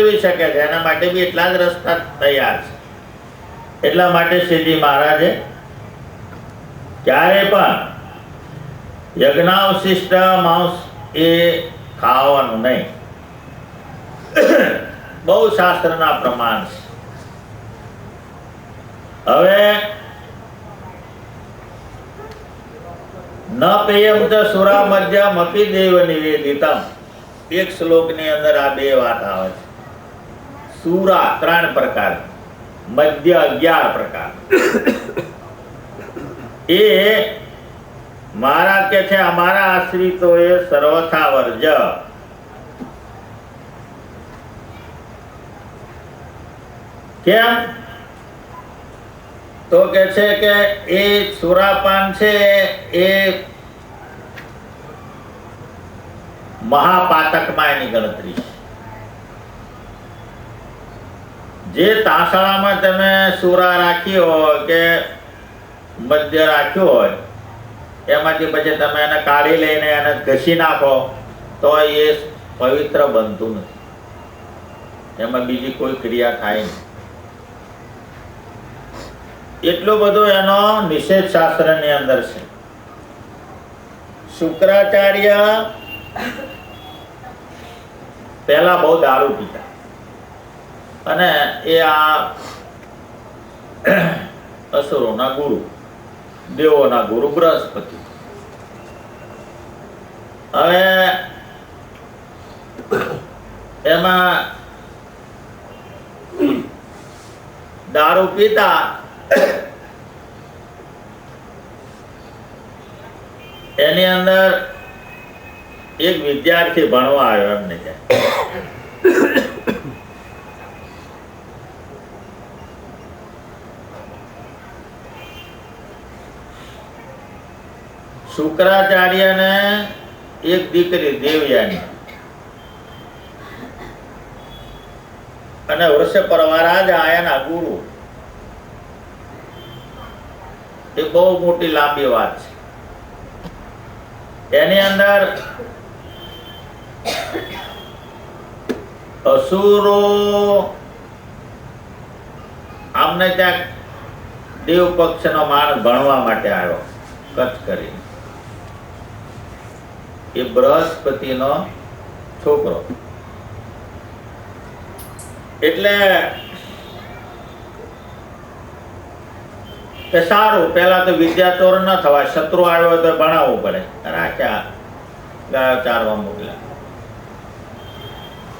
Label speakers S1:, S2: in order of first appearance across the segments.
S1: મેળવી શકે છે. એના માટે બી એટલા જ રસ્તા તૈયાર છે. એટલા માટે શ્રીજી મહારાજે ક્યારે પણ યજ્ઞાવશિષ્ટ માંસ એ ખાવાનું નહીં. બહુ શાસ્ત્રના પ્રમાણ છે. હવે ન પેયમ ચ સુરા મધ્યમ અપી દેવ નિવેદિતમ. એક શ્લોકની અંદર આ બે વાત આવે છે. સુરા ત્રણ પ્રકાર મધ્ય અગિયાર પ્રકાર એ મારા કે છે અમારા આશ્રિતોએ સર્વથા વર્જ કેમ તો કે છે કે એ સુરાપાન છે એ મહાપાતકમાં એની ગણતરી છે જે તાંસળામાં તમે સુરા રાખી હોય કે મધ્ય રાખ્યો હોય, એમાંથી પછી તમે એને કાઢી લઈને એને ઘસી નાખો, તો એ પવિત્ર બનતું નથી. એમાં બીજી કોઈ ક્રિયા થાય નહીં. એટલો બધો એનો નિષેધ શાસ્ત્રની અંદર છે. શુક્રાચાર્ય પહેલા બહુ દારૂ પીતા. અને એ આ અસુરોના ગુરુ, દેવોના ગુરુ બૃહસ્પતિ. હવે એમાં દારૂ પીતા એની અંદર એક વિદ્યાર્થી ભણવા આવ્યો એમને ત્યાં. શુક્રાચાર્યને એક દીકરી દેવયાની. અને વૃષભ પરવારા જ આયાના ગુરુ. એ બહુ મોટી લાંબી વાત છે. એની અંદર અસુરો આમને ત્યાં દેવ પક્ષનો માણસ ભણવા માટે આવ્યો, કચ્છ કરી એ બૃહસ્પતિનો છોકરો. એટલે કે સારું પેલા તો વિદ્યા ચોર ન થવાય, શત્રુ આવ્યો તો ભણાવવું પડે. રાખ્યા ગાયો ચારવા મોકલ્યા.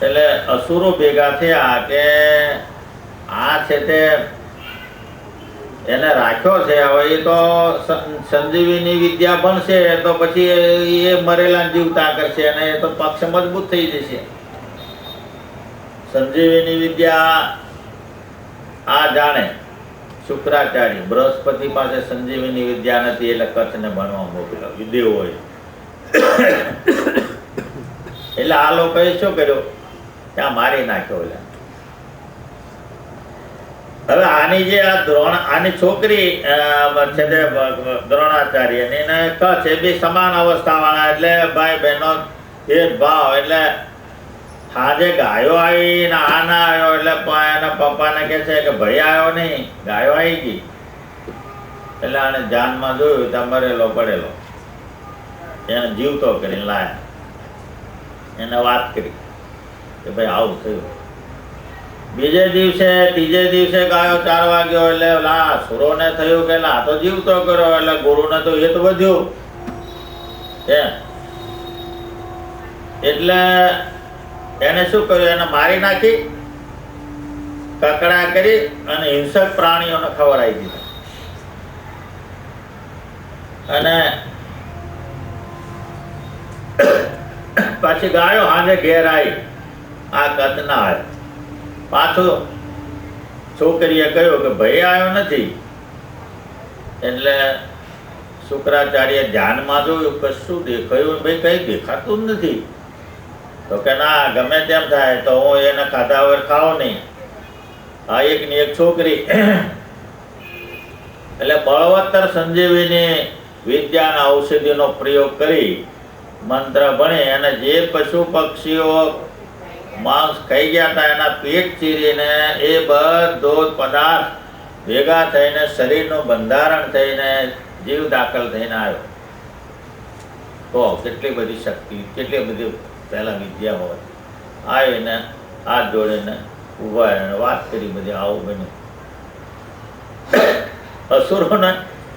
S1: એટલે અસુરો ભેગા થયા કે આ છે તે એને રાખ્યો છે, હવે એ તો સંજીવીની વિદ્યા ભણશે તો પછી એ મરેલા જીવતા કરશે અને એ તો પક્ષ મજબૂત થઈ જશે. સંજીવીની વિદ્યા આ જાણે. શુક્રાચાર્ય બૃહસ્પતિ પાસે સંજીવીની વિદ્યા નથી એટલે કચ્છને ભણવા મોકલ્યો. વિદેવ હોય. એટલે આ લોકોએ શું કર્યું? ત્યાં મારી નાખ્યો એટલે. હવે આની જે આ દ્રોણ, આની છોકરી છે તે દ્રોણાચાર્યની ને કચ્છ એ બી સમાન અવસ્થા વાળા એટલે ભાઈ બહેનો ભેદભાવ એટલે આજે ગાયો આવી ને આ ના આવ્યો એટલે એના પપ્પાને કહે છે કે ભાઈ આવ્યો નહીં, ગાયો આવી ગઈ. એટલે આને જાનમાં જોયું ત્યાં મરેલો, પડેલો. એને જીવતો કરીને લાયા. એને વાત કરી કે ભાઈ આવું થયું. બીજે દિવસે, ત્રીજે દિવસે ગાયો ચાર વાગ્યો એટલે લા સુરોને થયું કે લા તો જીવતો કર્યો એટલે ગુરુને તો હિત વધ્યું. એમ. એટલે એને શું કર્યું? એને મારી નાખી, કકડા કરી અને હિંસક પ્રાણીઓને ખવડાવી દીધા. અને પાછી ગાયો હાજે ઘેર આવી આ કતના ના આવ્યો પાછો છોકરીએ કહ્યું કે ભાઈ આવ્યો નથી. એટલે શુક્રાચાર્ય ધ્યાનમાં જોયું કશું દેખાયું ભાઈ કઈ દેખાતું જ નથી. તો કે ના, ગમે તેમ થાય તો હું એને ખાધા વગર ખાઓ નહીં. આ એક ની એક છોકરી. એટલે બળવત્તર સંજીવીની વિદ્યાના ઔષધિનો પ્રયોગ કરી મંત્ર ભણી અને જે પશુ પક્ષીઓ માંસ ખાઈ ગયા હતા, એના પેટ ચીરીને એ બધો પદાર્થ ભેગા થઈને શરીરનું બંધારણ થઈને જીવ દાખલ થઈને આવ્યો. તો કેટલી બધી શક્તિ, કેટલી બધી પહેલાં વિદ્યા હોય. આવીને હાથ જોડીને ઊભા એને વાત કરી બધી આવું બન્યું. અસુરોને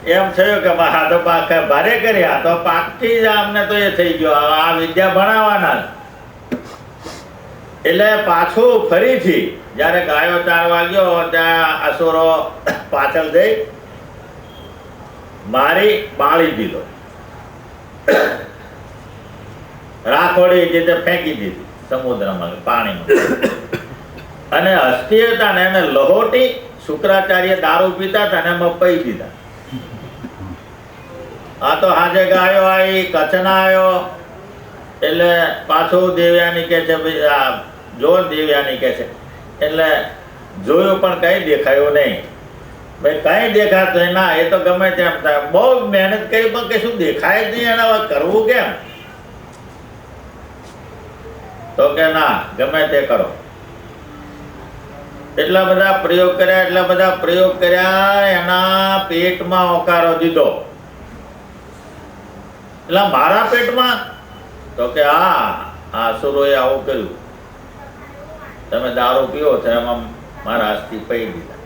S1: એમ થયું કે આ તો પાક, ભારે કરી, આ તો પાકથી જ અમને તો એ થઈ ગયો. આ વિદ્યા ભણાવવાના. એટલે પાછું ફરીથી જ્યારે ગાયો ચાર વાગ્યો, ત્યાં અસુરો પાછળ જઈ મારી બાળી દીધો. રાખોડી જે તે ફેંકી દીધી સમુદ્રમાં, પાણીમાં. અને હસ્તી હતા ને એને લહોટી શુક્રાચાર્ય દારૂ પીતા હતા ને એમાં પઈ દીધા. આ તો હાજે ગાયો આવી, કચ્છના આવ્યો. એટલે પાછું દેવ્યાની કે છે, ભાઈ જો દેવ્યાની કે છે. એટલે જોયું પણ કઈ દેખાયું નહીં. ભાઈ કઈ દેખાતું. ના, એ તો ગમે તેમ થાય. બહુ મહેનત કરી, પણ કશું દેખાય જ નહીં હવે કરવું કેમ? તો કે ના, ગમે તે કરો. એટલા બધા પ્રયોગ કર્યા, એટલા બધા પ્રયોગ કર્યા, એના પેટમાં ઓકારો દીધો. એટલે મારા પેટમાં? તો કે હા આ સુરોએ આવું કર્યું. તમે દારૂ પીવો છો એમાં મારા અસ્થિ પી દીધા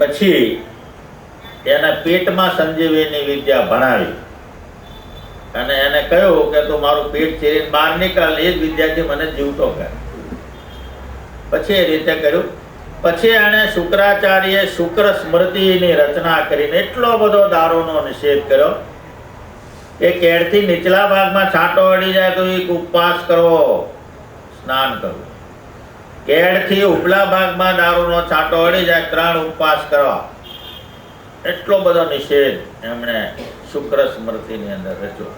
S1: પછી એના પેટમાં સંજીવીની વિદ્યા ભણાવી. અને એને કહ્યું કે તું મારું પેટ ચીરીને બહાર નીકળ, એ જ વિદ્યાર્થી મને જીવતો કરે. પછી એ રીતે કર્યું. પછી એણે શુક્રાચાર્ય શુક્ર સ્મૃતિની રચના કરીને એટલો બધો દારૂનો નિષેધ કર્યો કે કેળથી નીચલા ભાગમાં છાંટો અડી જાય તો એક ઉપવાસ કરવો. સ્નાન કરવું. કેળથી ઉપલા ભાગમાં દારૂનો છાંટો અડી જાય, ત્રણ ઉપવાસ કરવા. એટલો બધો નિષેધ એમણે શુક્ર સ્મૃતિની અંદર રચ્યો.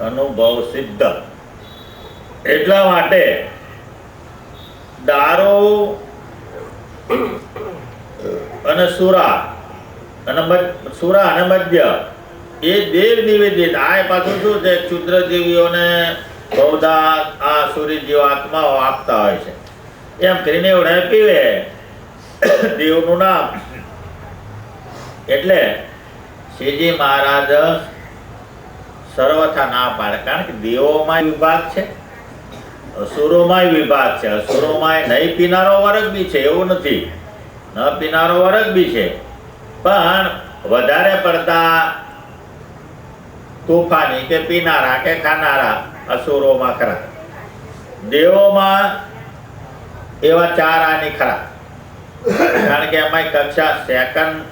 S1: અનુભવ સિદ્ધ. એટલા માટે દારૂ અને સુરા અને સુરા અને મદ્ય એ દેવ નિવેદિત. આ પાછું શું છે? ક્ષુદ્ર જીવીઓને બહુધા આ સૂર્ય જેવા આત્માઓ આપતા હોય છે. એમ કરીને એવડે પીવે દેવનું નામ. એટલે શ્રીજી મહારાજ સર્વથા ના પાડે. કારણ કે દેવોમાં વિભાગ છે. અસુરોમાંય વિભાગ છે. અસુરોમાં નહીં, પીનારો વર્ગ બી છે. એવું નથી. ન પીનારો વર્ગ બી છે. પણ વધારે પડતા તોફાની કે પીનારા કે ખાનારા અસુરોમાં ખરા. દેવોમાં એવા ચાર આની ખરા. કારણ કે એમાં કક્ષા સેકન્ડ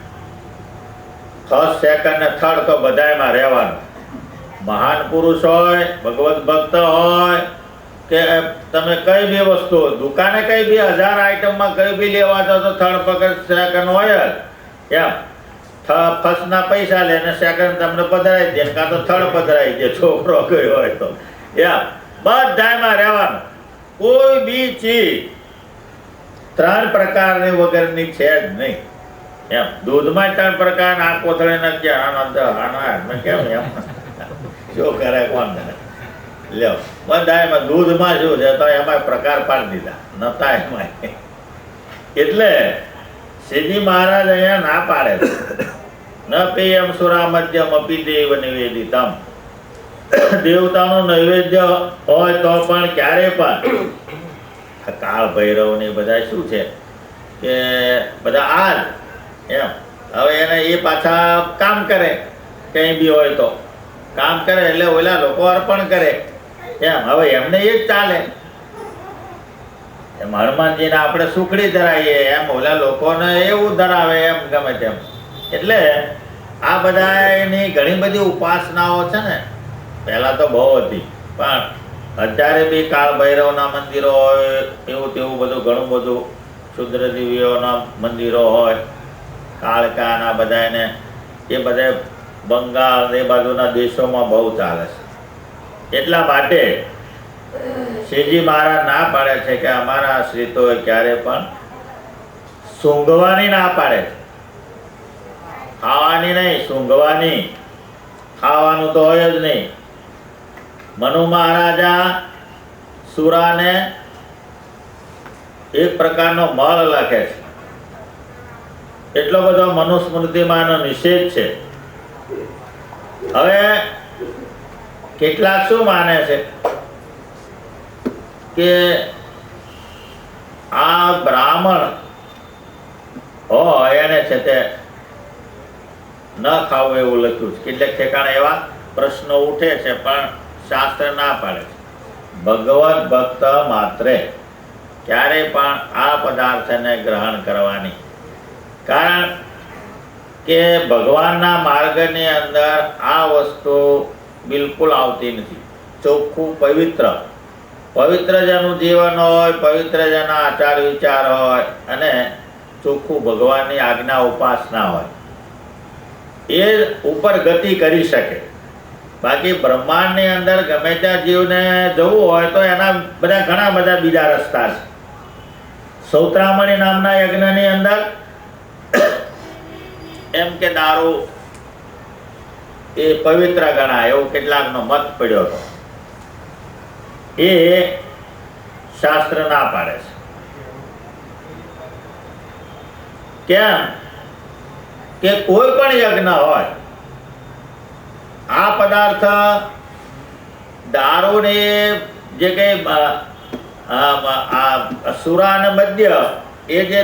S1: ફર્સ્ટ સેકન્ડ થર્ડ તો બધાયમાં રહેવાનું. મહાન પુરુષ હોય, ભગવત ભક્ત હોય, કે તમે કઈ બી વસ્તુ દુકાને કઈ બી હજાર આઈટમમાં કઈ બી લેવા જાઓ તો થર્ડ પકડ સેકન્ડ હોય જ. એમ. ફર્સ્ટના પૈસા લે અને સેકન્ડ તમને પધરાવી દે કાં તો થર્ડ પધરાવી દે. છોકરો કયો હોય તો. એમ બધાયમાં રહેવાનું. કોઈ બી ચીજ ત્રણ પ્રકારની વગરની છે જ નહીં. એમ દૂધમાં ત્રણ પ્રકાર આ કોથળે નથી આનંદ દ કેમ એમ? શું કરે કોણ લ્યો બધા એમાં દૂધમાં શું છે? તો એમાં પ્રકાર પાડી દીધા. નતા એમાં એટલે શ્રીજી મહારાજ અહીંયા ના પાડે ન પેયમ સુરા મધ્યમ અપી દેવ નિવેદિતમ દેવતાનું નૈવેદ્ય હોય તો પણ ક્યારે પણ. કાળ ભૈરવ ને બધા શું છે? કે બધા આ એમ. હવે એને એ પાછા કામ કરે. કંઈ બી હોય તો. કામ કરે એટલે ઓલા લોકો અર્પણ કરે. એમ. હવે એમને એ જ ચાલે. એમ હનુમાનજીને આપણે સુખડી ધરાવીએ એમ ઓલા લોકોને એવું ધરાવે એમ ગમે તેમ. એટલે આ બધા એની ઘણી બધી ઉપાસનાઓ છે ને પહેલા તો બહુ હતી. પણ અત્યારે બી કાળ ભૈરવના મંદિરો હોય, એવું તેવું બધું ઘણું બધું ક્ષુદ્ર દેવીઓના મંદિરો હોય કાળકાના બધા એને એ બધા બંગાળ એ બાજુના દેશોમાં બહુ ચાલે છે. એટલા માટે શ્રીજી મહારાજ ના પાડે છે કે અમારા આશ્રિતોએ ક્યારે પણ સૂંઘવાની ના પાડે ખાવાની નહીં, સૂંઘવાની. ખાવાનું તો હોય જ નહીં. મનુ મહારાજા સુરાને એક પ્રકારનો મળ લખે છે. એટલો બધો મનુસ્મૃતિમાં નિષેધ છે. હવે કેટલાક શું માને છે? કે આ બ્રાહ્મણ હોય એને છે તે ન ખાવું એવું લખ્યું છે. કેટલેક ઠેકાણે એવા પ્રશ્નો ઉઠે છે, પણ શાસ્ત્ર ના પાડે. ભગવત ભક્ત માત્રે ક્યારે પણ આ પદાર્થને ગ્રહણ કરવાની. કારણ કે ભગવાનના માર્ગની અંદર આ વસ્તુ બિલકુલ આવતી નથી. ચોખ્ખું પવિત્ર. પવિત્ર જેનું જીવન હોય, પવિત્ર જેના આચાર વિચાર હોય અને ચોખ્ખું ભગવાનની આજ્ઞા ઉપાસના હોય. એ ઉપર ગતિ કરી શકે. બાકી બ્રહ્માંડની અંદર ગમે ત્યાં જીવને જવું હોય તો એના બધા ઘણા બધા બીજા રસ્તા છે. સૌત્રામણી નામના યજ્ઞની અંદર એમ કે દારૂ એ પવિત્ર ગણાય એવો કેટલાકનો મત પડ્યો હતો. એ શાસ્ત્ર ના પાડે છે. કેમ? કે કોઈ પણ યજ્ઞ હોય આ પદાર્થ દારૂને જે કંઈ સુરાન મધ્ય, એ જે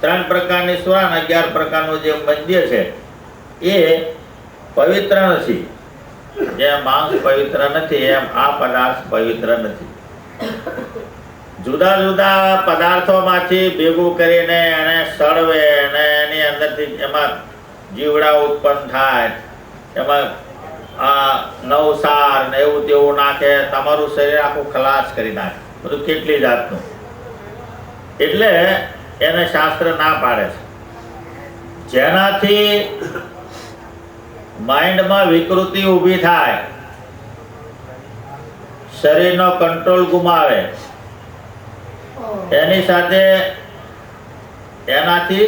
S1: ત્રણ પ્રકારની સુરાન અગિયાર પ્રકારનું જે મધ્ય છે, એ પવિત્ર નથી. જે માંસ પવિત્ર નથી, એમ આ પદાર્થ પવિત્ર નથી. જુદા જુદા પદાર્થોમાંથી ભેગું કરીને એને સળવે અને એની અંદરથી એમાં જીવડા ઉત્પન્ન થાય, એમાં આ નવસાર ને એવું તેવું નાખે, તમારું શરીર આખું ખલાસ કરી નાખે, બધું કેટલી જાતનું. એટલે એને શાસ્ત્ર ના પાડે છે. જેનાથી માઇન્ડમાં વિકૃતિ ઊભી થાય, શરીરનો કંટ્રોલ ગુમાવે. એની સાથે એનાથી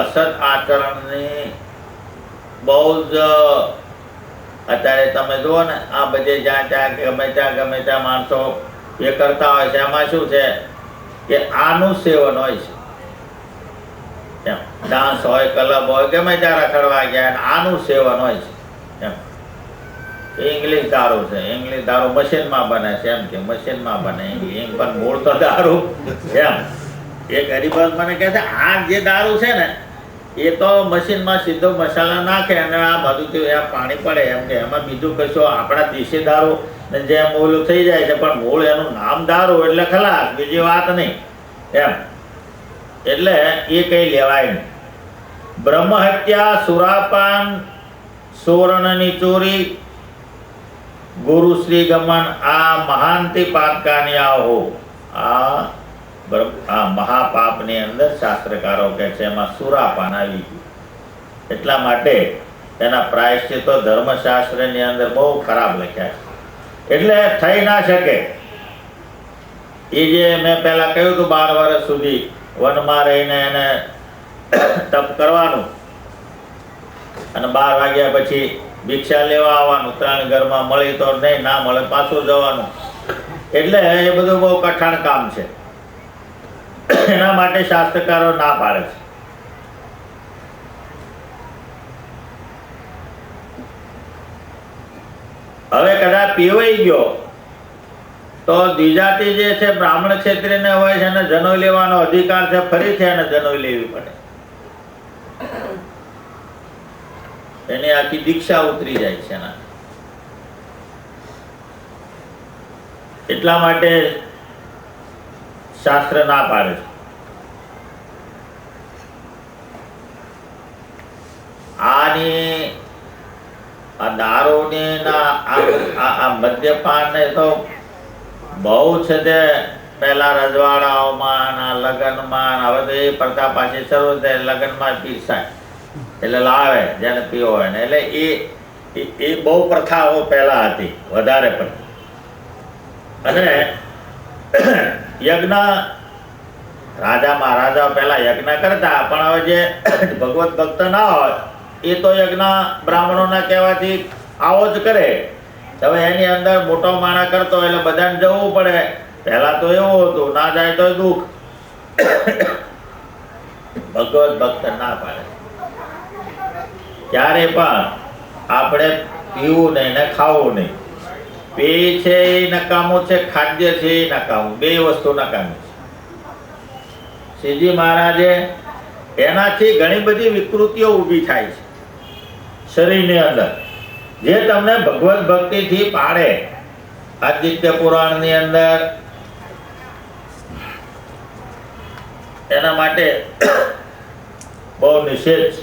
S1: અસર આચરણની બહુ જ અત્યારે તમે જુઓ ને, આ બધે જ્યાં ત્યાં ગમે ત્યાં ગમે ત્યાં માણસો એ કરતા હોય છે. એમાં શું છે કે આનું સેવન હોય છે. એમ. ડાન્સ હોય, ક્લબ હોય, ગમે ત્યાં રખડવા ગયા આનું સેવન હોય છે. ઇંગ્લિશ દારૂ છે. ઇંગ્લિશ દારૂ મશીનમાં બને છે. એમ કે મશીનમાં બને. ઇંગ્લિશ પણ મૂળ તો દારૂ. એમ. એ ગરીબ મને કહે છે, આ જે દારૂ છે ને એ તો મશીનમાં સીધો મસાલા નાખે અને આ બાજુથી આ પાણી પડે. એમ કે એમાં બીજું કશું આપણા દેશી દારૂ જેમ ઓલું થઈ જાય છે, પણ મૂળ એનું નામ દારૂ એટલે ખલાસ, બીજી વાત નહીં. એમ. એટલે એ કંઈ લેવાય નહીં. બ્રહ્મ હત્યા સુરાપાન, સુવર્ણની ચોરી, ગુરુ શ્રી ગમન, આ મહાંતિ પાતકાની આવો આ આ મહાપાપની અંદર શાસ્ત્રકારો કહે છે, એમાં સુરાપાન આવી ગયું. એટલા માટે એના પ્રાયશ્ચિતો ધર્મશાસ્ત્રની અંદર બહુ ખરાબ લખ્યા છે. એટલે થઈ ના શકે. એ જે મેં પહેલાં કહ્યું હતું બાર વર્ષ સુધી, વનમાં રહીને એને તપ કરવાનું અને બાર વાગ્યા પછી ભિક્ષા લેવા આવવાનું, ત્રણ ઘરમાં મળી તો નહીં, ના મળે, પાછું જવાનું. એટલે એ બધું બહુ કઠણ કામ છે. એના માટે શાસ્ત્રકારો ના પાડે છે. હવે કદાચ પીવાઈ ગયો, તો દ્વિજાતિ જે છે બ્રાહ્મણ ક્ષેત્રીને હોય છે એને જનોઈ લેવાનો અધિકાર છે, ફરીથી એને જનોઈ લેવી પડે. એની આખી દીક્ષા ઉતરી જાય છે એના. એટલા માટે શાસ્ત્ર ના પાડે છે. આની આ દારૂની ના આ તો બહુ છે તે પહેલા રજવાડાઓમાં લગ્નમાં હવે તો એ પ્રથા પાછી શરૂ થાય, લગ્નમાં પીરસાય એટલે લાવે, જેને પીવો હોય ને. એટલે એ એ- બહુ પ્રથાઓ પહેલા હતી, વધારે પડતી. અને યજ્ઞ. રાજા મહારાજા પહેલા યજ્ઞ કરતા, પણ હવે જે ભગવત ભક્ત ના હોય, એ તો યજ્ઞ બ્રાહ્મણોના કહેવાથી આવો જ કરે. હવે એની અંદર મોટો માણા કરતો એટલે બધાને જવું પડે. પહેલા તો એવું હતું, ના જાય તો દુઃખ. ભગવત ભક્ત ના પાડે. ક્યારે પણ આપણે પીવું નહીં ને ખાવું નહીં. પેય છે એ નકામું છે, ખાદ્ય છે એ નકામું. બે વસ્તુ નકામી છે. શ્રીજી મહારાજે એનાથી ઘણી બધી વિકૃતિઓ ઊભી થાય છે શરીરની અંદર. જે તમને ભગવત ભક્તિથી પાડે આદિત્ય પુરાણની અંદર. એના માટે બહુ નિષેધ છે.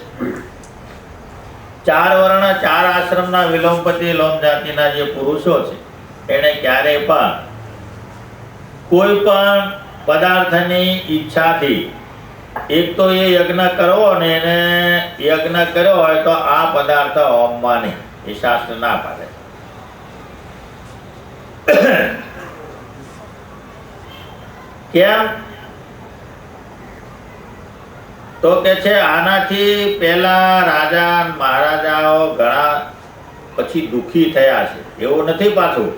S1: ચાર વર્ણ ચાર આશ્રમના વિલોમપતિ લોમ જાતિના જે પુરુષો છે એને ક્યારે પણ કોઈ પણ પદાર્થની ઈચ્છાથી, એક તો એ યજ્ઞ કરવો ને એને યજ્ઞ કર્યો હોય તો આ પદાર્થ હોમવા નહીં એ શાસ્ત્ર ના પાડે. કેમ? તો કે છે, આનાથી પહેલા રાજા મહારાજાઓ ઘણા પછી દુઃખી થયા છે. એવું નથી પાછું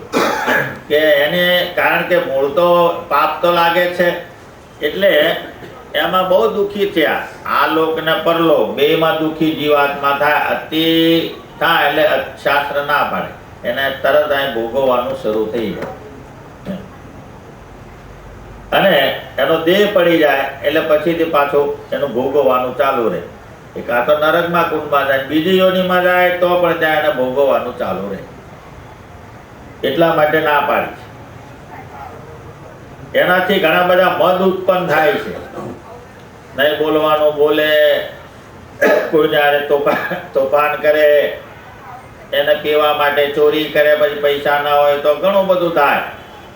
S1: કે એને કારણ કે મૂળ તો પાપ તો લાગે છે. એટલે એમાં બહુ દુઃખી થયા. આ લોક ને પરલો બેમાં દુઃખી જીવાત્મા થાય અતિ થાય એટલે શાસ્ત્ર ના પાડે. એને તરત અહીં ભોગવવાનું શરૂ થઈ જાય અને એનો દેહ પડી જાય એટલે પછીથી પાછું એનું ભોગવવાનું ચાલુ રહે. એ કાં તો નરકમાં કુંડમાં જાય બીજી યોનિમાં જાય તો પણ ત્યાં એને ભોગવવાનું ચાલુ રહે. એટલા માટે ના પાડી છે. એનાથી ઘણા બધા મદ ઉત્પન્ન થાય છે. નહીં બોલવાનું બોલે, કોઈને આને તોફાન તોફાન કરે, એને પીવા માટે ચોરી કરે, પછી પૈસા ના હોય તો ઘણું બધું થાય.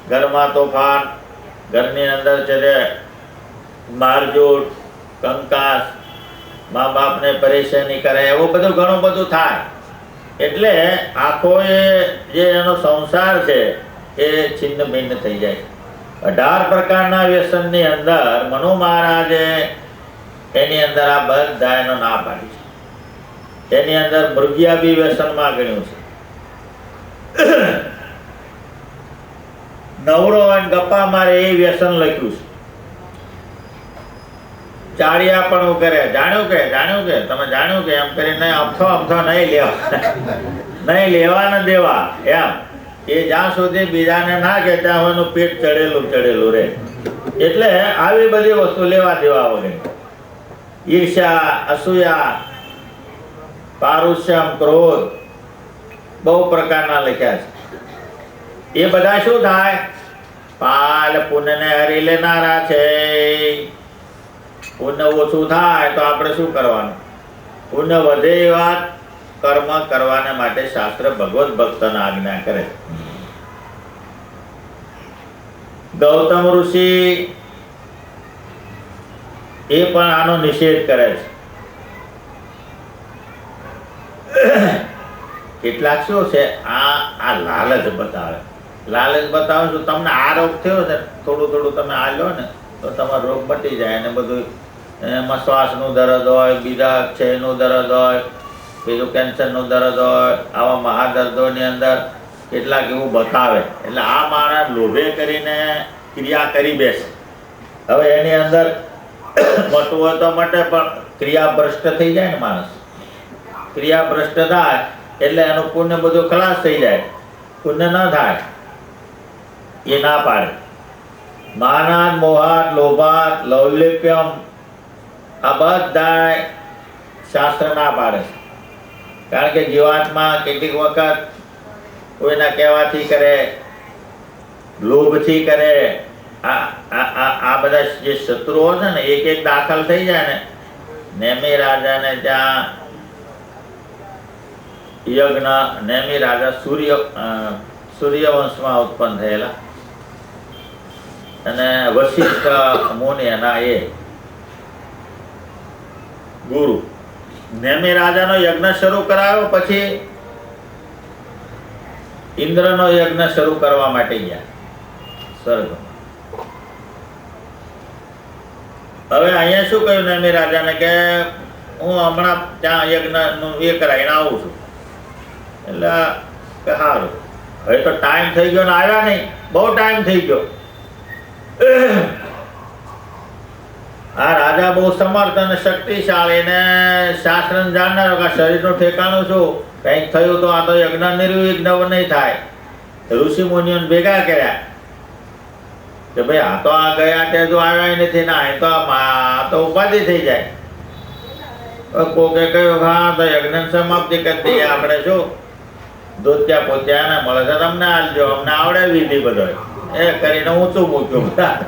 S1: ઘરમાં તોફાન, ઘરની અંદર છે તે મારઝૂડ, કંકાસ મા બાપને પરેશાની કરે, એવું બધું ઘણું બધું થાય. એટલે આખો એ જે એનો સંસાર છે, એ છિન્ન ભિન્ન થઈ જાય. અઢાર પ્રકારના વ્યસનની અંદર મનુ મહારાજે એની અંદર આ બધા એનો ના પાડી છે. એની અંદર મૃગિયા બી વ્યસનમાં ગણ્યું છે. નવરો અને ગપ્પા મારે એ વ્યસન લખ્યું છે. ચાળિયા પણ કરે જાણ્યું કે? જાણ્યું કે? તમે જાણ્યું કે? એમ કરીને અમથો અમથો નહીં લેવા. નહીં લેવા ને દેવા. એમ. એ જ્યાં સુધી બીજાને ના કે, ત્યાં હોય એનું પેટ ચડેલું ચડેલું રહે. એટલે આવી બધી વસ્તુ લેવા દેવા હોય. ઈર્ષ્યા, અસૂયા, પારુષ્યમ, ક્રોધ, બહુ પ્રકારના લખ્યા છે. એ બધા શું થાય? પાલ પુણ્યને હરી લેનારા છે. પુણ્ય ઓછું થાય તો આપણે શું કરવાનું? પુણ્ય વધે એ વાત કર્મ કરવાને માટે શાસ્ત્ર ભગવત ભક્તને આજ્ઞા કરે. ગૌતમ ઋષિ એ પણ આનો નિષેધ કરે છે. કેટલાક શું છે? આ આ લાલચ બતાવે. લાલચ બતાવે તો તમને આ રોગ થયો ને થોડું થોડું તમે આ લો ને. તો તમારો રોગ મટી જાય અને બધું એમાં શ્વાસનું દર્દ હોય બીજા ક્ષયનું દર્દ હોય, બીજું કેન્સરનું દર્દ હોય આવા મહાદર્દોની અંદર કેટલાક એવું બતાવે. એટલે આ માણસ લોભે કરીને ક્રિયા કરી બેસે. હવે એની અંદર મટવું હોય તો મટે, પણ ક્રિયા ભ્રષ્ટ થઈ જાય ને માણસ. ક્રિયા ભ્રષ્ટ થાય એટલે એનું પુણ્ય બધું ખલાસ થઈ જાય. પુણ્ય ન થાય. એ ના પાડે. માનાત મોહાત લોભાત લૌલિપ્યમ આ બધા શાસ્ત્ર ના પાડે છે. કારણ કે જીવાત્મા કેટલીક વખત કોઈના કહેવાથી કરે લોભથી કરે આ આ આ- આ બધા જે શત્રુઓ છે ને એક એક દાખલ થઈ જાય ને નેમી રાજાને ત્યાં યજ્ઞ નેમી રાજા સૂર્ય અ, સૂર્યવંશમાં ઉત્પન્ન થયેલા. અને વશિષ્ઠ મુનિ એના એ ગુરુ. નેમી રાજાનો યજ્ઞ શરૂ કરાયો, પછી ઇન્દ્રનો યજ્ઞ શરૂ કરવા માટે ગયા સ્વર્ગ હવે અહીંયા શું કહ્યું નેમી રાજાને કે હું હમણાં ત્યાં યજ્ઞનું એ કરાવીને આવું છું. એટલે કે સારું હવે તો ટાઈમ થઈ ગયો ને આવ્યા નહીં. બહુ ટાઈમ થઈ ગયો. આ રાજા બહુ સમર્થ અને શક્તિશાળી ને શાસ્ત્ર જાણનારો કે શરીરનું ઠેકાણું છું કંઈક થયું તો આ તો યજ્ઞ નિર્વિઘ્ન નહીં થાય. ઋષિ મુનિઓને ભેગા કર્યા. કે ભાઈ, આ તો આ ગયા તે જો આવ્યા નથી, ના, એ તો આ તો ઉપાધિ થઈ જાય. કોકે કહ્યું, હા, તો યજ્ઞ સમાપ્તિ કરી દઈએ આપણે, શું? દોત્યા પોત્યા મળે છે તમને આલજો, અમને આવડે વિધિ બધો એ કરીને ઊંચું મૂક્યું બધા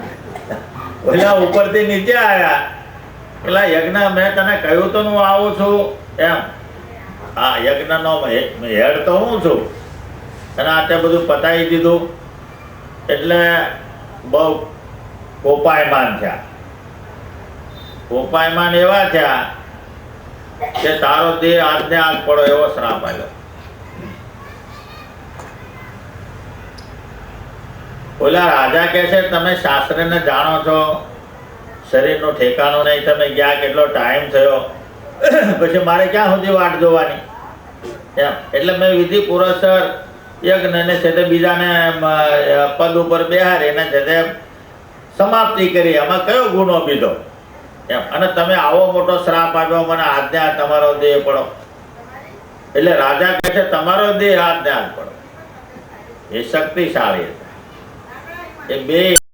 S1: ઓલા ઉપરથી નીચે આયા. પેલા યજ્ઞ મેં તને કહ્યું તો હું આવું છું. એમ. આ યજ્ઞનો હેડ તો હું છું. અને આ તે બધું પતાવી દીધું. એટલે બહુ કોપાયમાન થયા. કોપાયમાન એવા થયા કે તારો દેહ આજને આજ પડો એવો શ્રાપ આવ્યો. ઓલા રાજા કહે છે, તમે શાસ્ત્રને જાણો છો? શરીરનું ઠેકાણું નહીં, તમે ગયા કેટલો ટાઈમ થયો? પછી મારે ક્યાં સુધી વાટ જોવાની? એમ. એટલે મેં વિધિ પુરસ્સર યજ્ઞને છે તે બીજાને પદ ઉપર બેહારીને છે તે સમાપ્તિ કરી. એમાં કયો ગુનો પીધો એમ. અને તમે આવો મોટો શ્રાપ આપ્યો, મને આજ્ઞા તમારો દેહ પડો. એટલે રાજા કહે છે, તમારો દેહ આજ્ઞા પડો. એ શક્તિશાળી હતા એ બે